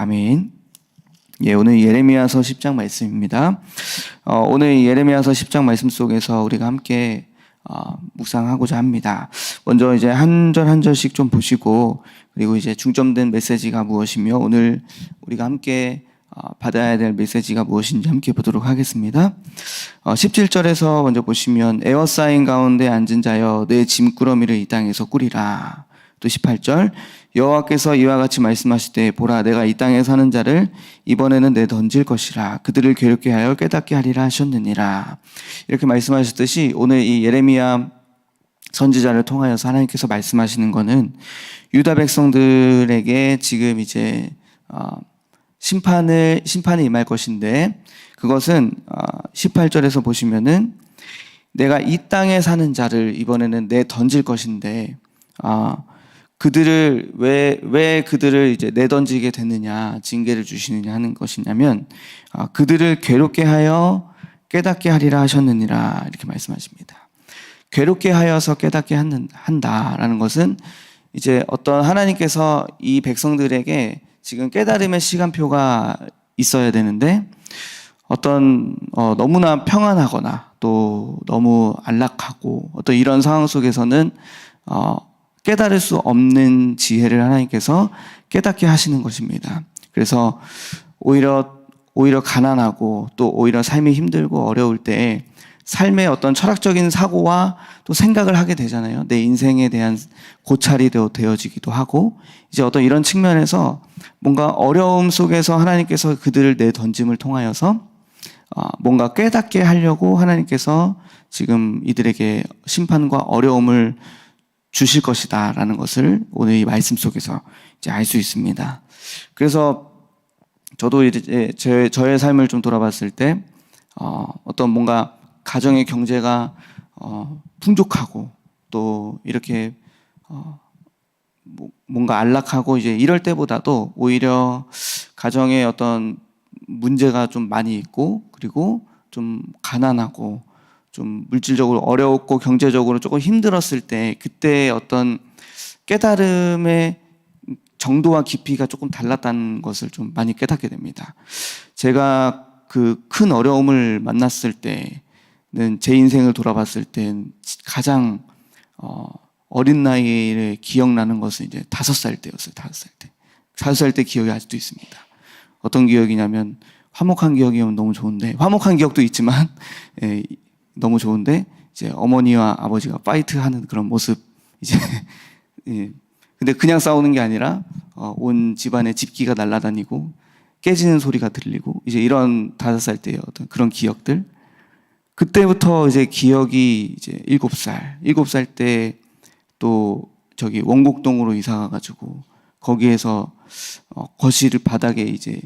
아멘. 예, 오늘 예레미야서 10장 말씀입니다. 어, 오늘 예레미야서 10장 말씀 속에서 우리가 함께 어, 묵상하고자 합니다. 먼저 이제 한 절 한 절씩 좀 보시고 그리고 이제 중점된 메시지가 무엇이며 오늘 우리가 함께 어, 받아야 될 메시지가 무엇인지 함께 보도록 하겠습니다. 어, 17절에서 먼저 보시면 에어사인 가운데 앉은 자여 내 짐꾸러미를 이 땅에서 꾸리라. 또 18절 여호와께서 이와 같이 말씀하시되 보라 내가 이 땅에 사는 자를 이번에는 내 던질 것이라. 그들을 괴롭게 하여 깨닫게 하리라 하셨느니라. 이렇게 말씀하셨듯이 오늘 이 예레미야 선지자를 통하여서 하나님께서 말씀하시는 것은 유다 백성들에게 지금 이제 어, 심판을 심판이 임할 것인데 그것은 어, 18절에서 보시면은 내가 이 땅에 사는 자를 이번에는 내 던질 것인데 아 그들을 왜 왜 그들을 이제 내던지게 됐느냐 징계를 주시느냐 하는 것이냐면 아, 그들을 괴롭게 하여 깨닫게 하리라 하셨느니라 이렇게 말씀하십니다. 괴롭게 하여서 깨닫게 한다라는 것은 이제 어떤 하나님께서 이 백성들에게 지금 깨달음의 시간표가 있어야 되는데 어떤 어, 너무나 평안하거나 또 너무 안락하고 어떤 이런 상황 속에서는 어, 깨달을 수 없는 지혜를 하나님께서 깨닫게 하시는 것입니다. 그래서 오히려 오히려 가난하고 또 오히려 삶이 힘들고 어려울 때 삶의 어떤 철학적인 사고와 또 생각을 하게 되잖아요. 내 인생에 대한 고찰이 되어- 되어지기도 하고 이제 어떤 이런 측면에서 뭔가 어려움 속에서 하나님께서 그들을 내 던짐을 통하여서 어, 뭔가 깨닫게 하려고 하나님께서 지금 이들에게 심판과 어려움을 주실 것이다 라는 것을 오늘 이 말씀 속에서 이제 알 수 있습니다. 그래서 저도 이제 제, 저의 삶을 좀 돌아봤을 때 어, 어떤 뭔가 가정의 경제가 어, 풍족하고 또 이렇게 어, 뭐- 뭔가 안락하고 이제 이럴 때보다도 오히려 가정에 어떤 문제가 좀 많이 있고 그리고 좀 가난하고 좀 물질적으로 어려웠고 경제적으로 조금 힘들었을 때 그때 어떤 깨달음의 정도와 깊이가 조금 달랐다는 것을 좀 많이 깨닫게 됩니다. 제가 그 큰 어려움을 만났을 때는 제 인생을 돌아봤을 땐 가장 어, 어린 나이에 기억나는 것은 이제 다섯 살 때였어요. 다섯 살 때. 다섯 살 때 기억이 아직도 있습니다. 어떤 기억이냐면 화목한 기억이면 너무 좋은데 화목한 기억도 있지만 예, 너무 좋은데 이제 어머니와 아버지가 파이트하는 그런 모습 이제 예. 근데 그냥 싸우는 게 아니라 어, 온 집안에 집기가 날아다니고 깨지는 소리가 들리고 이제 이런 다섯 살 때의 어떤 그런 기억들 그때부터 이제 기억이 이제 일곱 살 일곱 살 때 또 저기 원곡동으로 이사 가가지고 거기에서 어, 거실 바닥에 이제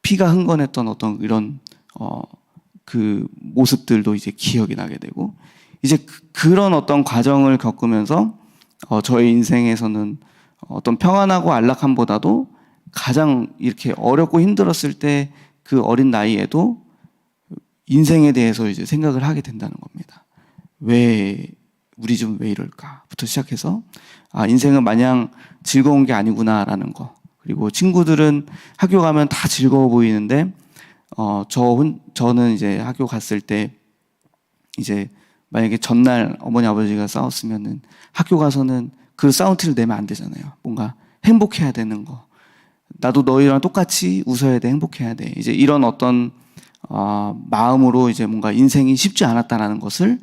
피가 흥건했던 어떤 이런 어, 그 모습들도 이제 기억이 나게 되고 이제 그, 런 어떤 과정을 겪으면서 어, 저의 인생에서는 어떤 평안하고 안락함보다도 가장 이렇게 어렵고 힘들었을 때 그 어린 나이에도 인생에 대해서 이제 생각을 하게 된다는 겁니다. 왜 우리 좀 왜 이럴까부터 시작해서 아 인생은 마냥 즐거운 게 아니구나라는 거 그리고 친구들은 학교 가면 다 즐거워 보이는데 어 저 혼 저는 이제 학교 갔을 때 이제 만약에 전날 어머니 아버지가 싸웠으면은 학교 가서는 그 싸운 티를 내면 안 되잖아요. 뭔가 행복해야 되는 거. 나도 너희랑 똑같이 웃어야 돼, 행복해야 돼. 이제 이런 어떤 어, 마음으로 이제 뭔가 인생이 쉽지 않았다라는 것을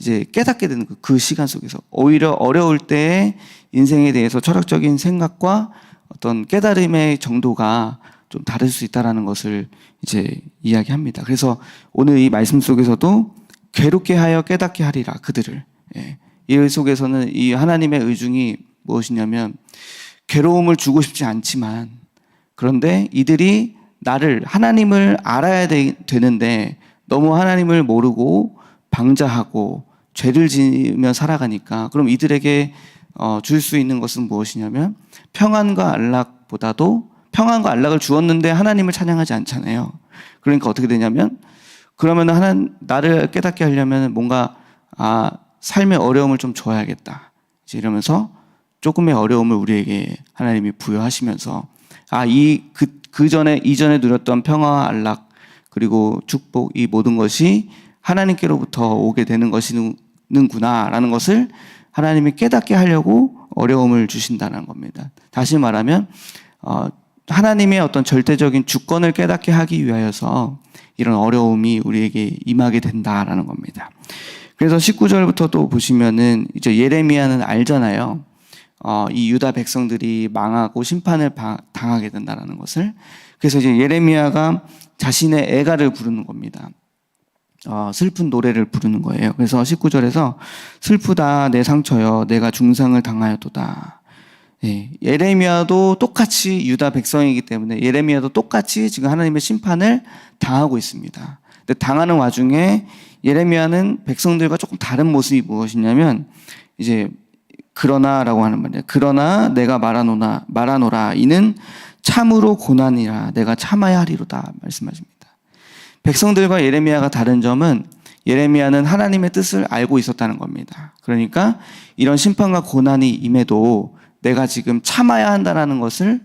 이제 깨닫게 되는 그, 그 시간 속에서 오히려 어려울 때 인생에 대해서 철학적인 생각과 어떤 깨달음의 정도가 좀 다를 수 있다라는 것을 이제 이야기합니다. 그래서 오늘 이 말씀 속에서도 괴롭게 하여 깨닫게 하리라 그들을 예. 이 속에서는 이 하나님의 의중이 무엇이냐면 괴로움을 주고 싶지 않지만 그런데 이들이 나를 하나님을 알아야 되, 되는데 너무 하나님을 모르고 방자하고 죄를 지으며 살아가니까 그럼 이들에게 어, 줄 수 있는 것은 무엇이냐면 평안과 안락보다도 평안과 안락을 주었는데 하나님을 찬양하지 않잖아요. 그러니까 어떻게 되냐면 그러면 하나 나를 깨닫게 하려면 뭔가 아 삶의 어려움을 좀 줘야겠다. 이제 이러면서 조금의 어려움을 우리에게 하나님이 부여하시면서 아 이 그 그 전에 이전에 누렸던 평화와 안락 그리고 축복 이 모든 것이 하나님께로부터 오게 되는 것이는구나라는 것을 하나님이 깨닫게 하려고 어려움을 주신다는 겁니다. 다시 말하면 어, 하나님의 어떤 절대적인 주권을 깨닫게 하기 위하여서 이런 어려움이 우리에게 임하게 된다라는 겁니다. 그래서 19절부터 또 보시면은 이제 예레미야는 알잖아요. 어, 이 유다 백성들이 망하고 심판을 바- 당하게 된다라는 것을. 그래서 이제 예레미야가 자신의 애가를 부르는 겁니다. 어, 슬픈 노래를 부르는 거예요. 그래서 19절에서 슬프다 내 상처여 내가 중상을 당하였도다. 예, 예레미야도 똑같이 유다 백성이기 때문에 예레미야도 똑같이 지금 하나님의 심판을 당하고 있습니다. 근데 당하는 와중에 예레미야는 백성들과 조금 다른 모습이 무엇이냐면 이제 그러나라고 하는 말이에요. 그러나 내가 말하노나 말하노라 이는 참으로 고난이라 내가 참아야 하리로다 말씀하십니다. 백성들과 예레미야가 다른 점은 예레미야는 하나님의 뜻을 알고 있었다는 겁니다. 그러니까 이런 심판과 고난이 임해도 내가 지금 참아야 한다라는 것을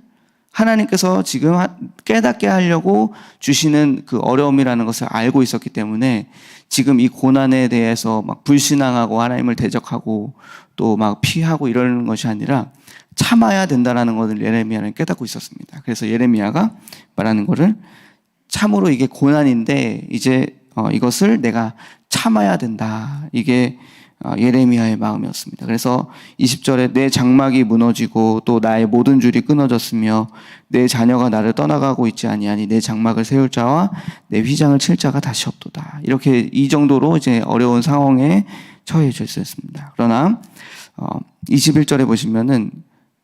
하나님께서 지금 하- 깨닫게 하려고 주시는 그 어려움이라는 것을 알고 있었기 때문에 지금 이 고난에 대해서 막 불신앙하고 하나님을 대적하고 또 막 피하고 이러는 것이 아니라 참아야 된다라는 것을 예레미야는 깨닫고 있었습니다. 그래서 예레미야가 말하는 것을 참으로 이게 고난인데 이제 어, 이것을 내가 참아야 된다. 이게 어, 예레미야의 마음이었습니다. 그래서 20절에 내 장막이 무너지고 또 나의 모든 줄이 끊어졌으며 내 자녀가 나를 떠나가고 있지 아니하니 내 장막을 세울 자와 내 휘장을 칠 자가 다시 없도다. 이렇게 이 정도로 이제 어려운 상황에 처해져 있었습니다. 그러나 어, 21절에 보시면은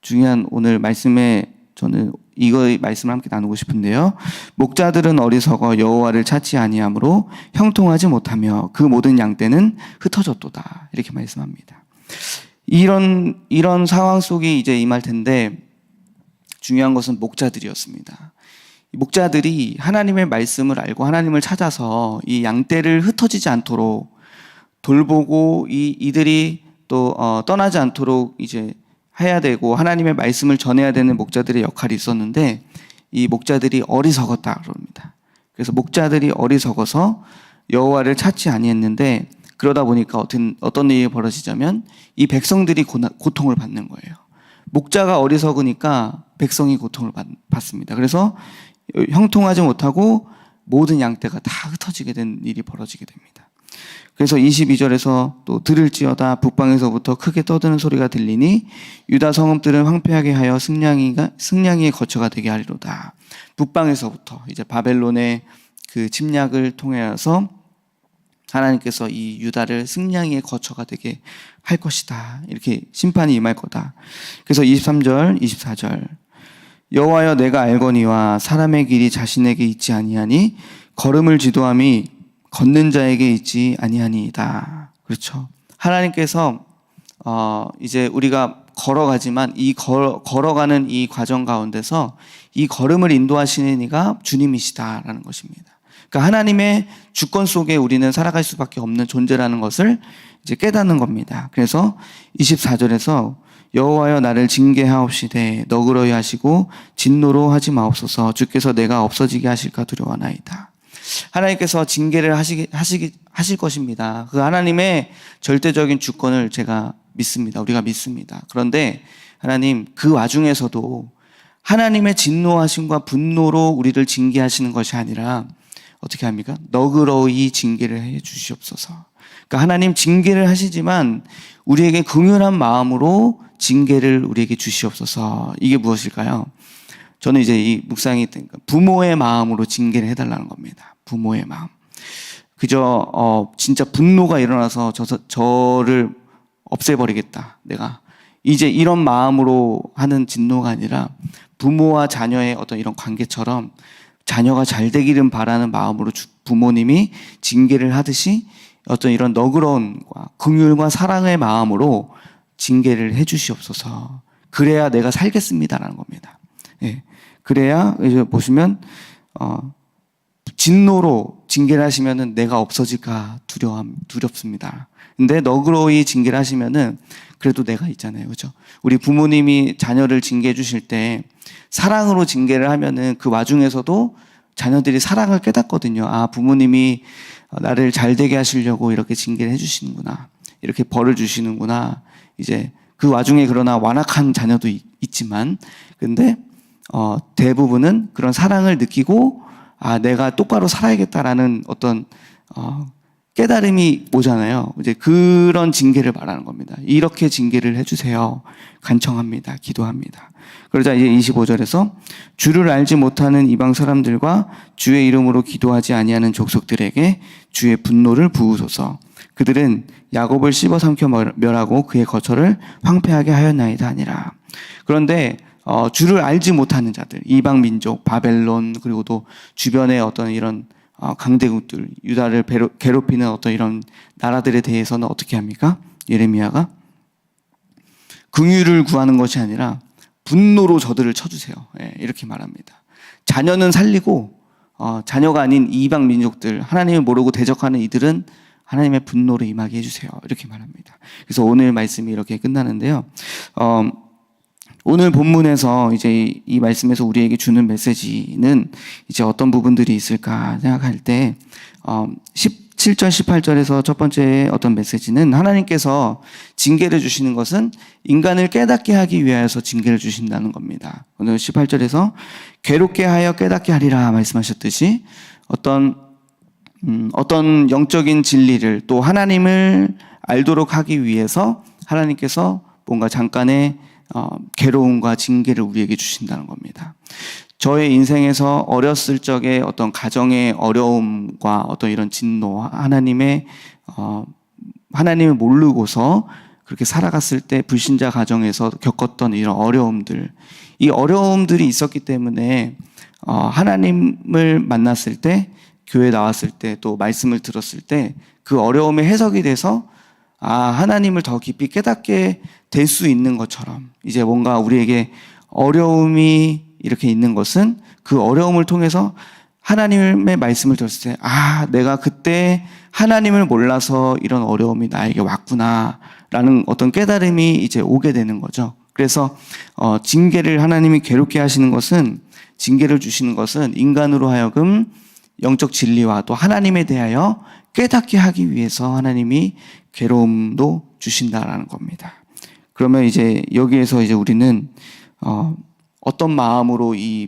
중요한 오늘 말씀에 저는 이거 말씀을 함께 나누고 싶은데요. 목자들은 어리석어 여호와를 찾지 아니하므로 형통하지 못하며 그 모든 양떼는 흩어졌도다. 이렇게 말씀합니다. 이런 이런 상황 속에 이제 임할 텐데 중요한 것은 목자들이었습니다. 이 목자들이 하나님의 말씀을 알고 하나님을 찾아서 이 양떼를 흩어지지 않도록 돌보고 이 이들이 또 어, 떠나지 않도록 이제 해야 되고 하나님의 말씀을 전해야 되는 목자들의 역할이 있었는데 이 목자들이 어리석었다 그럽니다. 그래서 목자들이 어리석어서 여호와를 찾지 아니했는데 그러다 보니까 어떤 어떤 일이 벌어지자면 이 백성들이 고나, 고통을 받는 거예요. 목자가 어리석으니까 백성이 고통을 받, 받습니다. 그래서 형통하지 못하고 모든 양떼가 다 흩어지게 된 일이 벌어지게 됩니다. 그래서 22절에서 또 들을지어다 북방에서부터 크게 떠드는 소리가 들리니 유다 성읍들은 황폐하게 하여 승냥이가 승냥이의 거처가 되게 하리로다. 북방에서부터 이제 바벨론의 그 침략을 통해서 하나님께서 이 유다를 승냥이의 거처가 되게 할 것이다. 이렇게 심판이 임할 거다. 그래서 23절, 24절 여호와여 내가 알거니와 사람의 길이 자신에게 있지 아니하니 걸음을 지도함이 걷는 자에게 있지 아니하니이다. 그렇죠. 하나님께서 어 이제 우리가 걸어가지만 이 걸, 걸어가는 이 과정 가운데서 이 걸음을 인도하시는 이가 주님이시다라는 것입니다. 그러니까 하나님의 주권 속에 우리는 살아갈 수밖에 없는 존재라는 것을 이제 깨닫는 겁니다. 그래서 24절에서 여호와여 나를 징계하옵시되 너그러이 하시고 진노로 하지 마옵소서 주께서 내가 없어지게 하실까 두려워나이다. 하나님께서 징계를 하시기, 하시기, 하실 것입니다. 그 하나님의 절대적인 주권을 제가 믿습니다. 우리가 믿습니다. 그런데 하나님 그 와중에서도 하나님의 진노하심과 분노로 우리를 징계하시는 것이 아니라 어떻게 합니까? 너그러이 징계를 해 주시옵소서. 그러니까 하나님 징계를 하시지만 우리에게 긍휼한 마음으로 징계를 우리에게 주시옵소서. 이게 무엇일까요? 저는 이제 이 묵상이 되니까 부모의 마음으로 징계를 해달라는 겁니다. 부모의 마음. 그저 어 진짜 분노가 일어나서 저 저를 없애버리겠다. 내가 이제 이런 마음으로 하는 진노가 아니라 부모와 자녀의 어떤 이런 관계처럼 자녀가 잘 되기를 바라는 마음으로 주- 부모님이 징계를 하듯이 어떤 이런 너그러움과 긍휼과 사랑의 마음으로 징계를 해주시옵소서. 그래야 내가 살겠습니다라는 겁니다. 예. 그래야 이제 보시면 어 진노로 징계를 하시면은 내가 없어질까 두려움 두렵습니다. 근데 너그러이 징계를 하시면은 그래도 내가 있잖아요. 그죠? 우리 부모님이 자녀를 징계해 주실 때 사랑으로 징계를 하면은 그 와중에서도 자녀들이 사랑을 깨닫거든요. 아, 부모님이 나를 잘 되게 하시려고 이렇게 징계를 해 주시는구나. 이렇게 벌을 주시는구나. 이제 그 와중에 그러나 완악한 자녀도 있, 있지만 근데 어, 대부분은 그런 사랑을 느끼고 아 내가 똑바로 살아야겠다라는 어떤 어, 깨달음이 오잖아요. 이제 그런 징계를 말하는 겁니다. 이렇게 징계를 해주세요. 간청합니다. 기도합니다. 그러자 이제 25절에서 주를 알지 못하는 이방 사람들과 주의 이름으로 기도하지 아니하는 족속들에게 주의 분노를 부으소서. 그들은 야곱을 씹어 삼켜 멸하고 그의 거처를 황폐하게 하였나이다 아니라. 그런데 어, 주를 알지 못하는 자들, 이방 민족, 바벨론 그리고 또 주변의 어떤 이런 어, 강대국들, 유다를 괴롭히는 어떤 이런 나라들에 대해서는 어떻게 합니까? 예레미야가 긍휼을 구하는 것이 아니라 분노로 저들을 쳐주세요. 예, 이렇게 말합니다. 자녀는 살리고 어, 자녀가 아닌 이방 민족들, 하나님을 모르고 대적하는 이들은 하나님의 분노를 임하게 해주세요. 이렇게 말합니다. 그래서 오늘 말씀이 이렇게 끝나는데요. 어, 오늘 본문에서 이제 이 말씀에서 우리에게 주는 메시지는 이제 어떤 부분들이 있을까 생각할 때, 어, 17절, 18절에서 첫 번째 어떤 메시지는 하나님께서 징계를 주시는 것은 인간을 깨닫게 하기 위하여서 징계를 주신다는 겁니다. 오늘 18절에서 괴롭게 하여 깨닫게 하리라 말씀하셨듯이 어떤, 음, 어떤 영적인 진리를 또 하나님을 알도록 하기 위해서 하나님께서 뭔가 잠깐의 어, 괴로움과 징계를 우리에게 주신다는 겁니다. 저의 인생에서 어렸을 적에 어떤 가정의 어려움과 어떤 이런 진노, 하나님의 어, 하나님을 모르고서 그렇게 살아갔을 때 불신자 가정에서 겪었던 이런 어려움들, 이 어려움들이 있었기 때문에 어, 하나님을 만났을 때, 교회 나왔을 때, 또 말씀을 들었을 때 그 어려움의 해석이 돼서 아, 하나님을 더 깊이 깨닫게 될 수 있는 것처럼 이제 뭔가 우리에게 어려움이 이렇게 있는 것은 그 어려움을 통해서 하나님의 말씀을 들었을 때, 아, 내가 그때 하나님을 몰라서 이런 어려움이 나에게 왔구나. 라는 어떤 깨달음이 이제 오게 되는 거죠. 그래서, 어, 징계를 하나님이 괴롭게 하시는 것은, 징계를 주시는 것은 인간으로 하여금 영적 진리와 또 하나님에 대하여 깨닫게 하기 위해서 하나님이 괴로움도 주신다라는 겁니다. 그러면 이제 여기에서 이제 우리는 어, 어떤 마음으로 이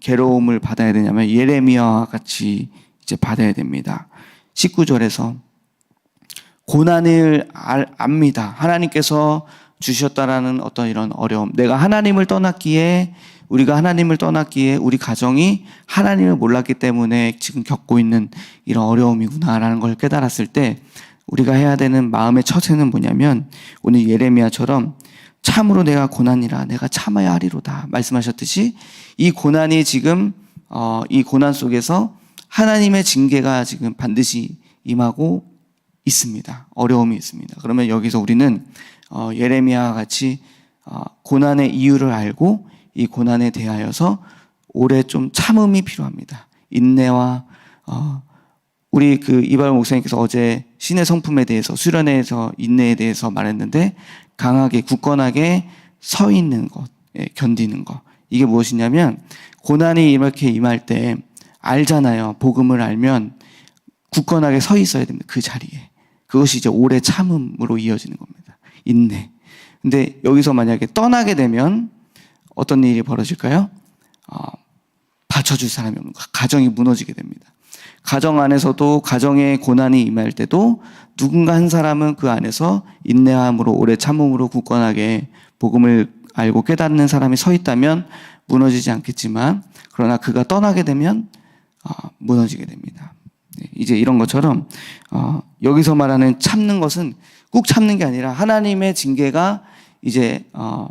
괴로움을 받아야 되냐면 예레미야와 같이 이제 받아야 됩니다. 19절에서 고난을 알, 압니다. 하나님께서 주셨다라는 어떤 이런 어려움. 내가 하나님을 떠났기에 우리가 하나님을 떠났기에 우리 가정이 하나님을 몰랐기 때문에 지금 겪고 있는 이런 어려움이구나라는 걸 깨달았을 때 우리가 해야 되는 마음의 처세는 뭐냐면 오늘 예레미야처럼 참으로 내가 고난이라 내가 참아야 하리로다 말씀하셨듯이 이 고난이 지금 어, 이 고난 속에서 하나님의 징계가 지금 반드시 임하고 있습니다. 어려움이 있습니다. 그러면 여기서 우리는 어, 예레미야와 같이 어, 고난의 이유를 알고 이 고난에 대하여서 오래 좀 참음이 필요합니다. 인내와 어, 우리 그 이발 목사님께서 어제 신의 성품에 대해서 수련회에서 인내에 대해서 말했는데 강하게 굳건하게 서 있는 것, 예, 견디는 것. 이게 무엇이냐면 고난이 이렇게 임할 때 알잖아요. 복음을 알면 굳건하게 서 있어야 됩니다. 그 자리에. 그것이 이제 오래 참음으로 이어지는 겁니다. 인내. 근데 여기서 만약에 떠나게 되면 어떤 일이 벌어질까요? 어, 받쳐줄 사람이 없는 거. 가정이 무너지게 됩니다. 가정 안에서도 가정의 고난이 임할 때도 누군가 한 사람은 그 안에서 인내함으로 오래 참음으로 굳건하게 복음을 알고 깨닫는 사람이 서 있다면 무너지지 않겠지만 그러나 그가 떠나게 되면 어, 무너지게 됩니다. 네, 이제 이런 것처럼 어, 여기서 말하는 참는 것은 꾹 참는 게 아니라 하나님의 징계가 이제 어,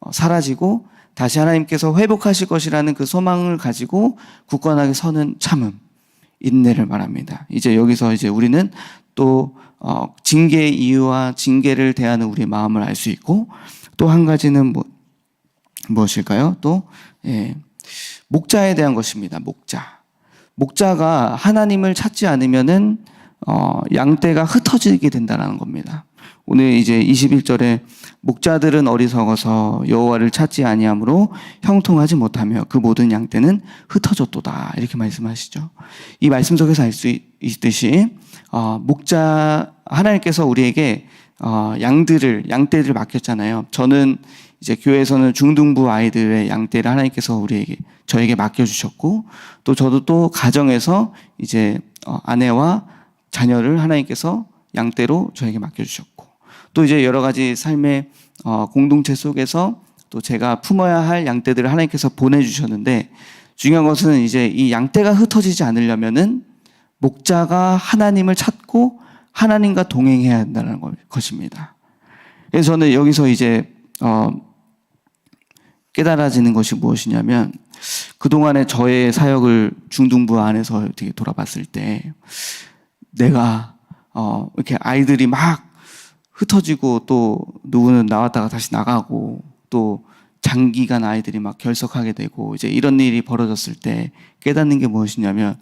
어 사라지고 다시 하나님께서 회복하실 것이라는 그 소망을 가지고 굳건하게 서는 참음. 인내를 말합니다. 이제 여기서 이제 우리는 또 어, 징계의 이유와 징계를 대하는 우리의 마음을 알 수 있고 또 한 가지는 뭐, 무엇일까요? 또 예, 목자에 대한 것입니다. 목자. 목자가 하나님을 찾지 않으면은 어, 양떼가 흩어지게 된다는 겁니다. 오늘 이제 21절에 목자들은 어리석어서 여호와를 찾지 아니하므로 형통하지 못하며 그 모든 양떼는 흩어졌도다 이렇게 말씀하시죠. 이 말씀 속에서 알 수 있듯이 어, 목자 하나님께서 우리에게 어, 양들을 양떼들을 맡겼잖아요. 저는 이제 교회에서는 중등부 아이들의 양떼를 하나님께서 우리에게 저에게 맡겨 주셨고 또 저도 또 가정에서 이제 어, 아내와 자녀를 하나님께서 양떼로 저에게 맡겨 주셨고 또 이제 여러 가지 삶의 어, 공동체 속에서 또 제가 품어야 할 양떼들을 하나님께서 보내주셨는데 중요한 것은 이제 이 양떼가 흩어지지 않으려면은 목자가 하나님을 찾고 하나님과 동행해야 한다는 것- 것입니다. 그래서 저는 여기서 이제 어, 깨달아지는 것이 무엇이냐면 그동안의 저의 사역을 중등부 안에서 어떻게 돌아봤을 때 내가 어, 이렇게 아이들이 막 흩어지고 또 누구는 나왔다가 다시 나가고 또 장기간 아이들이 막 결석하게 되고 이제 이런 일이 벌어졌을 때 깨닫는 게 무엇이냐면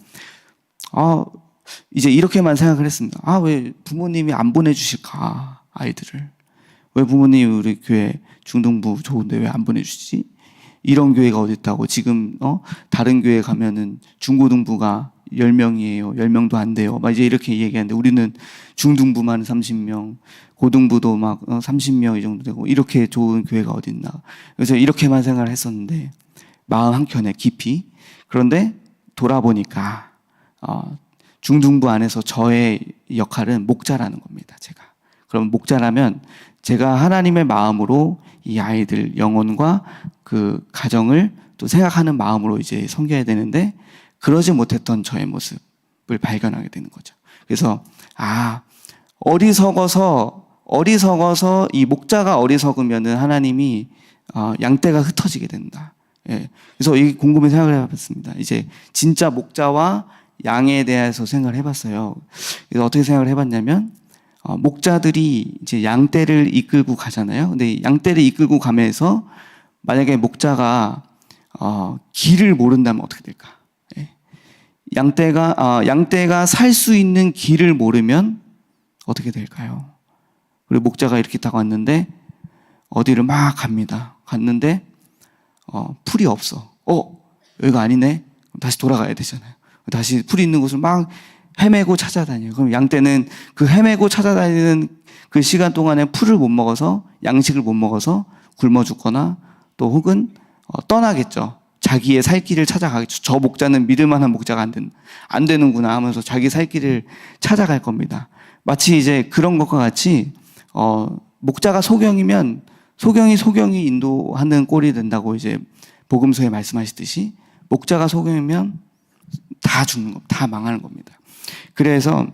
아 이제 이렇게만 생각을 했습니다. 아 왜 부모님이 안 보내주실까 아이들을 왜 부모님이 우리 교회 중등부 좋은데 왜 안 보내주시지? 이런 교회가 어디 있다고 지금 어 다른 교회 가면은 중고등부가 10명이에요. 10명도 안 돼요. 막 이제 이렇게 얘기하는데 우리는 중등부만 30명, 고등부도 막 어, 30명 이 정도 되고 이렇게 좋은 교회가 어디 있나. 그래서 이렇게만 생각을 했었는데 마음 한켠에 깊이 그런데 돌아보니까 어, 중등부 안에서 저의 역할은 목자라는 겁니다. 제가. 그럼 목자라면 제가 하나님의 마음으로 이 아이들 영혼과 그 가정을 또 생각하는 마음으로 이제 섬겨야 되는데 그러지 못했던 저의 모습을 발견하게 되는 거죠. 그래서 아 어리석어서 어리석어서 이 목자가 어리석으면은 하나님이 어, 양떼가 흩어지게 된다. 예. 그래서 이 곰곰이 생각을 해봤습니다. 이제 진짜 목자와 양에 대해서 생각을 해봤어요. 그래서 어떻게 생각을 해봤냐면 어, 목자들이 이제 양떼를 이끌고 가잖아요. 근데 이 양떼를 이끌고 가면서 만약에 목자가 어, 길을 모른다면 어떻게 될까? 예. 양떼가 어, 양떼가 살 수 있는 길을 모르면 어떻게 될까요? 그리고 목자가 이렇게 딱 왔는데 어디를 막 갑니다. 갔는데 어, 풀이 없어. 어 여기가 아니네. 다시 돌아가야 되잖아요. 다시 풀이 있는 곳을 막 헤매고 찾아다녀요. 그럼 양떼는 그 헤매고 찾아다니는 그 시간 동안에 풀을 못 먹어서 양식을 못 먹어서 굶어 죽거나 또 혹은 어, 떠나겠죠. 자기의 살 길을 찾아가겠죠. 저 목자는 믿을 만한 목자가 안, 된, 안 되는구나 하면서 자기 살 길을 찾아갈 겁니다. 마치 이제 그런 것과 같이 어, 목자가 소경이면 소경이 소경이 인도하는 꼴이 된다고 이제 복음서에 말씀하시듯이 목자가 소경이면 다 죽는 겁니다. 다 망하는 겁니다. 그래서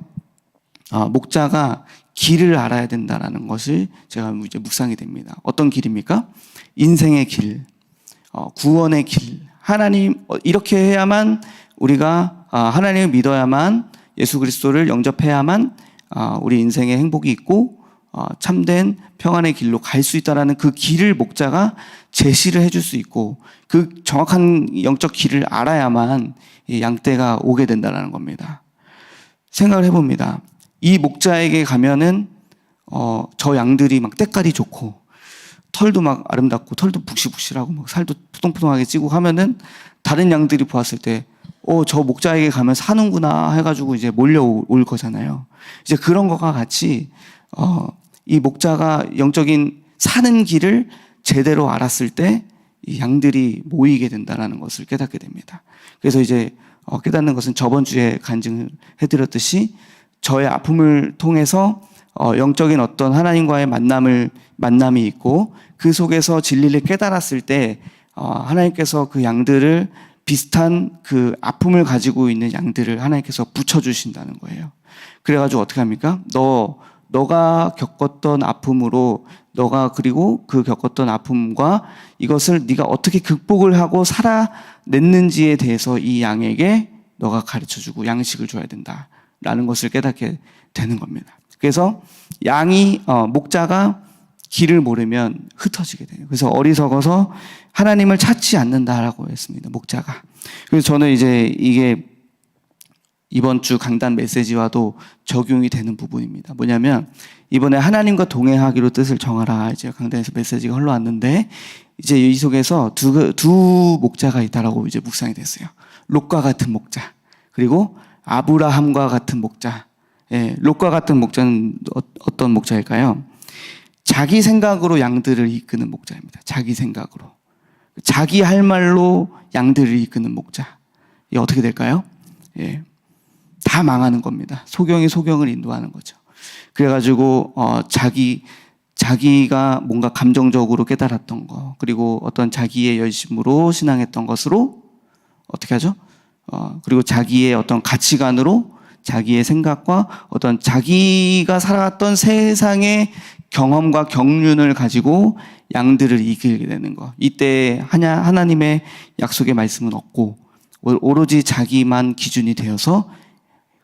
어, 목자가 길을 알아야 된다라는 것을 제가 이제 묵상이 됩니다. 어떤 길입니까? 인생의 길, 어, 구원의 길. 하나님 어, 이렇게 해야만 우리가 아, 하나님을 믿어야만 예수 그리스도를 영접해야만 아, 우리 인생에 행복이 있고 어, 참된 평안의 길로 갈 수 있다라는 그 길을 목자가 제시를 해줄 수 있고 그 정확한 영적 길을 알아야만 이 양떼가 오게 된다라는 겁니다. 생각을 해봅니다. 이 목자에게 가면은 어, 저 양들이 막 때깔이 좋고 털도 막 아름답고 털도 북실북실하고 막 살도 푸동푸동하게 찌고 하면은 다른 양들이 보았을 때 어, 저 목자에게 가면 사는구나 해가지고 이제 몰려올 거잖아요. 이제 그런 것과 같이 어, 이 목자가 영적인 사는 길을 제대로 알았을 때 이 양들이 모이게 된다라는 것을 깨닫게 됩니다. 그래서 이제 어, 깨닫는 것은 저번 주에 간증을 해드렸듯이 저의 아픔을 통해서 어, 영적인 어떤 하나님과의 만남을 만남이 있고 그 속에서 진리를 깨달았을 때 어, 하나님께서 그 양들을 비슷한 그 아픔을 가지고 있는 양들을 하나님께서 붙여주신다는 거예요. 그래가지고 어떻게 합니까? 너 너가 겪었던 아픔으로 너가 그리고 그 겪었던 아픔과 이것을 네가 어떻게 극복을 하고 살아냈는지에 대해서 이 양에게 너가 가르쳐주고 양식을 줘야 된다라는 것을 깨닫게 되는 겁니다. 그래서 양이 어, 목자가 길을 모르면 흩어지게 돼요. 그래서 어리석어서 하나님을 찾지 않는다라고 했습니다. 목자가. 그래서 저는 이제 이게 이번 주 강단 메시지와도 적용이 되는 부분입니다. 뭐냐면 이번에 하나님과 동행하기로 뜻을 정하라 이제 강단에서 메시지가 흘러왔는데 이제 이 속에서 두, 두 목자가 있다라고 이제 묵상이 됐어요. 롯과 같은 목자 그리고 아브라함과 같은 목자. 예, 롯과 같은 목자는 어, 어떤 목자일까요? 자기 생각으로 양들을 이끄는 목자입니다. 자기 생각으로. 자기 할 말로 양들을 이끄는 목자. 이 어떻게 될까요? 예. 다 망하는 겁니다. 소경이 소경을 인도하는 거죠. 그래가지고, 어, 자기, 자기가 뭔가 감정적으로 깨달았던 거, 그리고 어떤 자기의 열심으로 신앙했던 것으로 어떻게 하죠? 어, 그리고 자기의 어떤 가치관으로 자기의 생각과 어떤 자기가 살아왔던 세상의 경험과 경륜을 가지고 양들을 이끌게 되는 거. 이때 하냐 하나님의 약속의 말씀은 없고 오- 오로지 자기만 기준이 되어서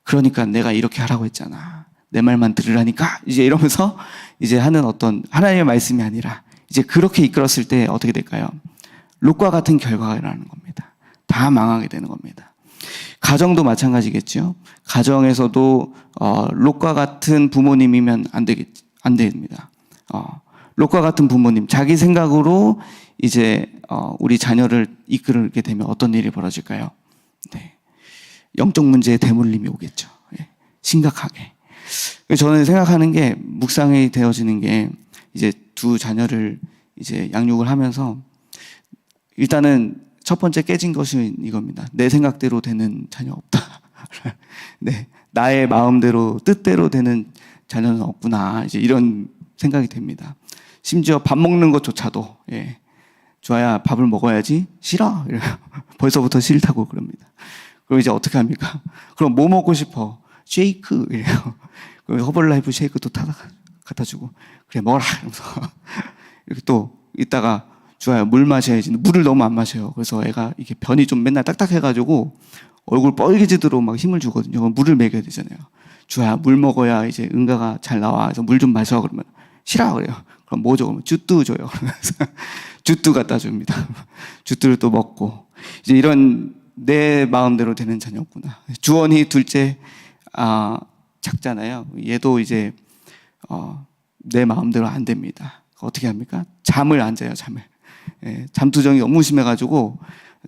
그러니까 내가 이렇게 하라고 했잖아. 내 말만 들으라니까 이제 이러면서 이제 하는 어떤 하나님의 말씀이 아니라 이제 그렇게 이끌었을 때 어떻게 될까요? 롯과 같은 결과가 일어나는 겁니다. 다 망하게 되는 겁니다. 가정도 마찬가지겠죠. 가정에서도 어, 롯과 같은 부모님이면 안 되겠 안 됩니다. 어, 롯과 같은 부모님 자기 생각으로 이제 어, 우리 자녀를 이끌게 되면 어떤 일이 벌어질까요? 네. 영적 문제에 대물림이 오겠죠. 예. 심각하게. 저는 생각하는 게 묵상이 되어지는 게 이제 두 자녀를 이제 양육을 하면서 일단은 첫 번째 깨진 것은 이겁니다. 내 생각대로 되는 자녀 없다. 네. 나의 마음대로 뜻대로 되는 자녀는 없구나. 이제 이런 생각이 됩니다. 심지어 밥 먹는 것조차도 예. 좋아야 밥을 먹어야지 싫어. 이래요. 벌써부터 싫다고 그럽니다. 그럼 이제 어떻게 합니까? 그럼 뭐 먹고 싶어? 쉐이크 이래요. 허벌라이프 쉐이크도 타다 갖다 주고 그래 먹어라 이러면서 이렇게 또 이따가 좋아요 물 마셔야지 물을 너무 안 마셔요. 그래서 애가 이게 변이 좀 맨날 딱딱해가지고 얼굴 뻘개지도록 막 힘을 주거든요. 물을 먹여야 되잖아요. 주야 물 먹어야 이제 응가가 잘 나와. 그래서 물 좀 마셔 그러면 싫어 그래요. 그럼 뭐 줘? 그러면 주뚜 줘요. 그러면서 주뚜 갖다 줍니다. 주뚜를 또 먹고 이제 이런 내 마음대로 되는 자녀구나. 주원이 둘째 아 작잖아요. 얘도 이제 어, 내 마음대로 안 됩니다. 어떻게 합니까? 잠을 안 자요. 잠을 예, 잠투정이 너무 심해가지고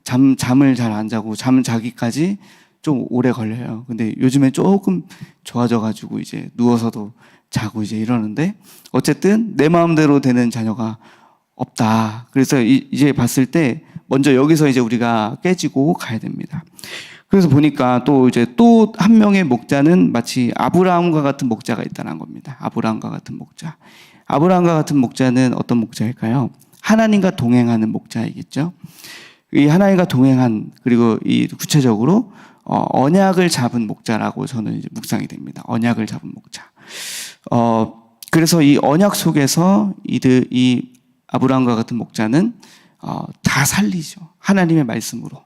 잠 잠을 잘 안 자고 잠 자기까지 좀 오래 걸려요. 근데 요즘에 조금 좋아져가지고 이제 누워서도 자고 이제 이러는데 어쨌든 내 마음대로 되는 자녀가 없다. 그래서 이- 이제 봤을 때 먼저 여기서 이제 우리가 깨지고 가야 됩니다. 그래서 보니까 또 이제 또 한 명의 목자는 마치 아브라함과 같은 목자가 있다는 겁니다. 아브라함과 같은 목자. 아브라함과 같은 목자는 어떤 목자일까요? 하나님과 동행하는 목자이겠죠. 이 하나님과 동행한 그리고 이 구체적으로 어, 언약을 잡은 목자라고 저는 이제 묵상이 됩니다. 언약을 잡은 목자. 어, 그래서 이 언약 속에서 이들 이 아브라함과 같은 목자는 어, 다 살리죠. 하나님의 말씀으로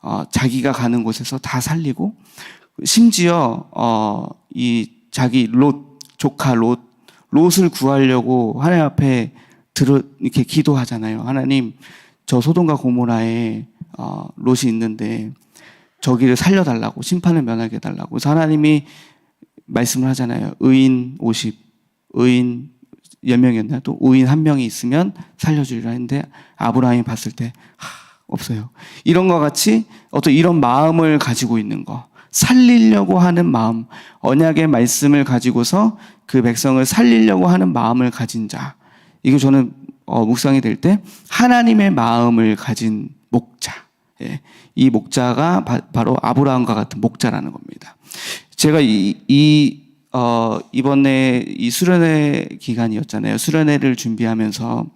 어, 자기가 가는 곳에서 다 살리고 심지어 어, 이 자기 롯 조카 롯 롯을 구하려고 하나님 앞에 들어 이렇게 기도하잖아요. 하나님 저 소돔과 고모라에 어, 롯이 있는데 저기를 살려달라고 심판을 면하게 해달라고 그래서 하나님이 말씀을 하잖아요. 의인 50, 의인 몇 명이었나? 또 의인 한 명이 있으면 살려주리라 했는데 아브라함이 봤을 때 하, 없어요. 이런 것 같이 어떤 이런 마음을 가지고 있는 거, 살리려고 하는 마음, 언약의 말씀을 가지고서 그 백성을 살리려고 하는 마음을 가진 자. 이거 저는 어, 묵상이 될 때 하나님의 마음을 가진 목자. 예, 이 목자가 바, 로 아브라함과 같은 목자라는 겁니다. 제가 이, 이 어, 이번에 이 수련회 기간이었잖아요. 수련회를 준비하면서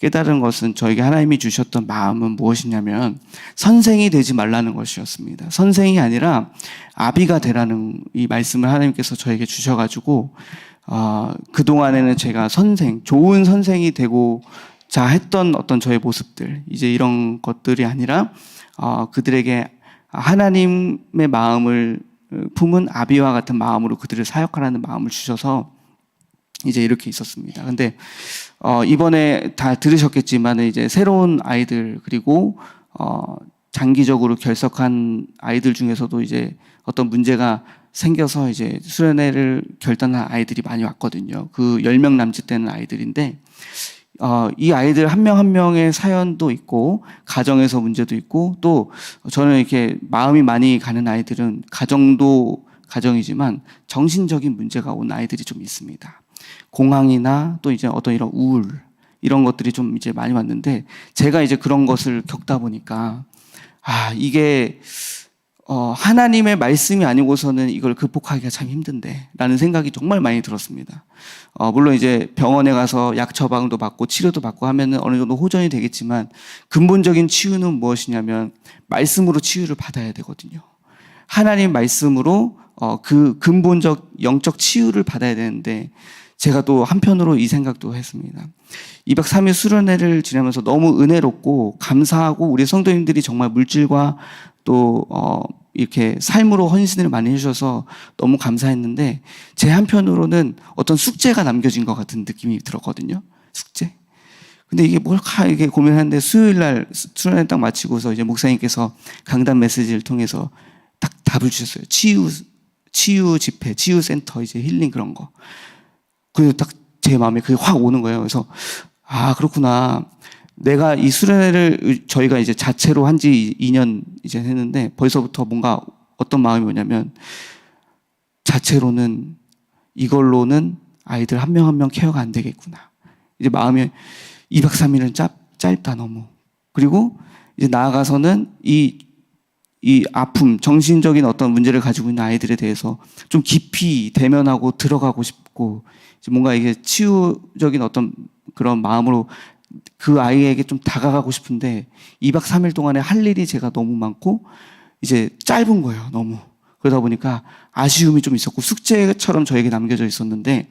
깨달은 것은 저에게 하나님이 주셨던 마음은 무엇이냐면 선생이 되지 말라는 것이었습니다. 선생이 아니라 아비가 되라는 이 말씀을 하나님께서 저에게 주셔가지고 어, 그 동안에는 제가 선생, 좋은 선생이 되고자 했던 어떤 저의 모습들 이제 이런 것들이 아니라 어, 그들에게 하나님의 마음을 품은 아비와 같은 마음으로 그들을 사역하라는 마음을 주셔서 이제 이렇게 있었습니다. 근데 어, 이번에 다 들으셨겠지만 이제 새로운 아이들 그리고 어, 장기적으로 결석한 아이들 중에서도 이제 어떤 문제가 생겨서 이제 수련회를 결단한 아이들이 많이 왔거든요. 그 10명 남짓 되는 아이들인데 어, 이 아이들 한명한 명의 사연도 있고 가정에서 문제도 있고 또 저는 이렇게 마음이 많이 가는 아이들은 가정도 가정이지만 정신적인 문제가 온 아이들이 좀 있습니다. 공황이나 또 이제 어떤 이런 우울 이런 것들이 좀 이제 많이 왔는데 제가 이제 그런 것을 겪다 보니까 아 이게 어, 하나님의 말씀이 아니고서는 이걸 극복하기가 참 힘든데 라는 생각이 정말 많이 들었습니다. 어, 물론 이제 병원에 가서 약 처방도 받고 치료도 받고 하면은 어느 정도 호전이 되겠지만 근본적인 치유는 무엇이냐면 말씀으로 치유를 받아야 되거든요. 하나님 말씀으로 어, 그 근본적 영적 치유를 받아야 되는데 제가 또 한편으로 이 생각도 했습니다. 2박 3일 수련회를 지내면서 너무 은혜롭고 감사하고 우리 성도님들이 정말 물질과 또 어, 이렇게 삶으로 헌신을 많이 해주셔서 너무 감사했는데 제 한편으로는 어떤 숙제가 남겨진 것 같은 느낌이 들었거든요. 숙제. 근데 이게 뭘까 이게 고민하는데 수요일 날 수련회 딱 마치고서 이제 목사님께서 강단 메시지를 통해서 딱 답을 주셨어요. 치유 치유 집회, 치유 센터 이제 힐링 그런 거. 그래서 딱 제 마음에 그게 확 오는 거예요. 그래서 아 그렇구나. 내가 이 수련회를 저희가 이제 자체로 한 지 2년 이제 했는데 벌써부터 뭔가 어떤 마음이 뭐냐면 자체로는 이걸로는 아이들 한 명 한 명 케어가 안 되겠구나. 이제 마음이 2박 3일은 짧, 짧다 너무. 그리고 이제 나아가서는 이, 이 아픔, 정신적인 어떤 문제를 가지고 있는 아이들에 대해서 좀 깊이 대면하고 들어가고 싶고 뭔가 이게 치유적인 어떤 그런 마음으로 그 아이에게 좀 다가가고 싶은데 2박 3일 동안에 할 일이 제가 너무 많고 이제 짧은 거예요, 너무. 그러다 보니까 아쉬움이 좀 있었고 숙제처럼 저에게 남겨져 있었는데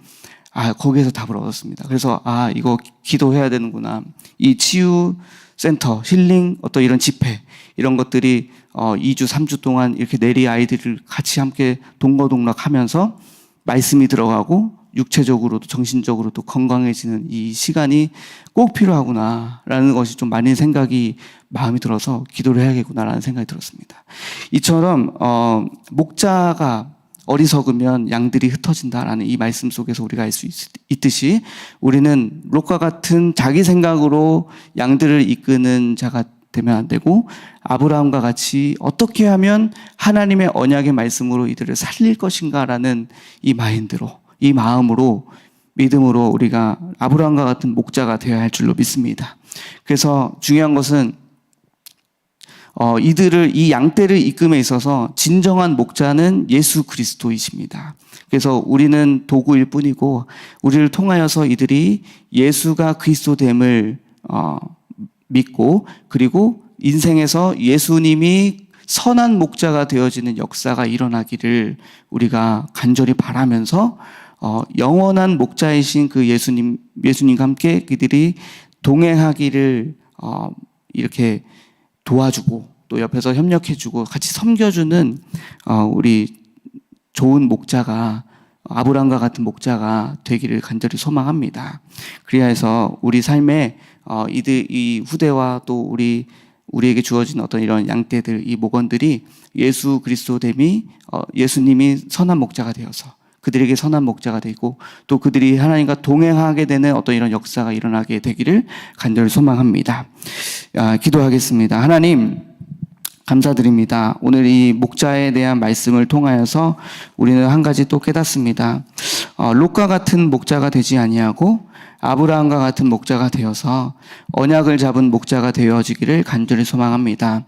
아, 거기에서 답을 얻었습니다. 그래서 아, 이거 기도해야 되는구나. 이 치유 센터, 힐링, 어떤 이런 집회, 이런 것들이 어, 2주, 3주 동안 이렇게 내리 아이들을 같이 함께 동거동락 하면서 말씀이 들어가고 육체적으로도 정신적으로도 건강해지는 이 시간이 꼭 필요하구나라는 것이 좀 많은 생각이 마음이 들어서 기도를 해야겠구나라는 생각이 들었습니다. 이처럼 어, 목자가 어리석으면 양들이 흩어진다라는 이 말씀 속에서 우리가 알 수 있듯이 우리는 롯과 같은 자기 생각으로 양들을 이끄는 자가 되면 안 되고 아브라함과 같이 어떻게 하면 하나님의 언약의 말씀으로 이들을 살릴 것인가라는 이 마인드로 이 마음으로 믿음으로 우리가 아브라함과 같은 목자가 되어야 할 줄로 믿습니다. 그래서 중요한 것은 어, 이들을 이 양떼를 이끔에 있어서 진정한 목자는 예수 그리스도이십니다. 그래서 우리는 도구일 뿐이고 우리를 통하여서 이들이 예수가 그리스도됨을 어, 믿고 그리고 인생에서 예수님이 선한 목자가 되어지는 역사가 일어나기를 우리가 간절히 바라면서 어, 영원한 목자이신 그 예수님 예수님과 함께 그들이 동행하기를 어, 이렇게 도와주고 또 옆에서 협력해주고 같이 섬겨주는 어, 우리 좋은 목자가 아브람과 같은 목자가 되기를 간절히 소망합니다. 그리하여서 우리 삶에 어, 이들 이 후대와 또 우리 우리에게 주어진 어떤 이런 양떼들 이 목원들이 예수 그리스도 됨이 어, 예수님이 선한 목자가 되어서 그들에게 선한 목자가 되고 또 그들이 하나님과 동행하게 되는 어떤 이런 역사가 일어나게 되기를 간절히 소망합니다. 아, 기도하겠습니다. 하나님 감사드립니다. 오늘 이 목자에 대한 말씀을 통하여서 우리는 한 가지 또 깨닫습니다. 어, 롯과 같은 목자가 되지 아니하고 아브라함과 같은 목자가 되어서 언약을 잡은 목자가 되어지기를 간절히 소망합니다.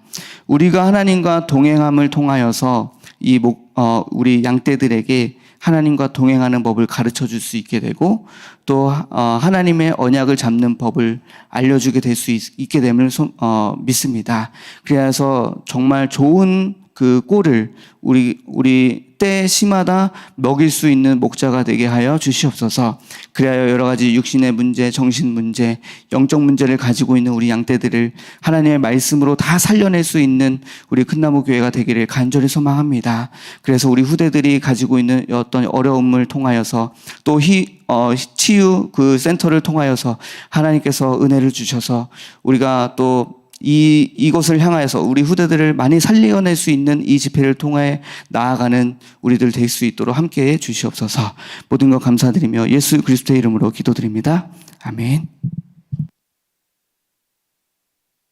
우리가 하나님과 동행함을 통하여서 이 목, 어, 우리 양떼들에게 하나님과 동행하는 법을 가르쳐 줄 수 있게 되고 또 어, 하나님의 언약을 잡는 법을 알려주게 될 수 있게 됨을 어, 믿습니다. 그래서 정말 좋은 그 꼴을 우리 우리 때 시마다 먹일 수 있는 목자가 되게 하여 주시옵소서. 그래야 여러 가지 육신의 문제, 정신 문제, 영적 문제를 가지고 있는 우리 양떼들을 하나님의 말씀으로 다 살려낼 수 있는 우리 큰나무 교회가 되기를 간절히 소망합니다. 그래서 우리 후대들이 가지고 있는 어떤 어려움을 통하여서 또 희, 어, 치유 그 센터를 통하여서 하나님께서 은혜를 주셔서 우리가 또 이 이것을 향하여서 우리 후대들을 많이 살려낼 수 있는 이 집회를 통해 나아가는 우리들 될 수 있도록 함께 해 주시옵소서. 모든 것 감사드리며 예수 그리스도의 이름으로 기도드립니다. 아멘.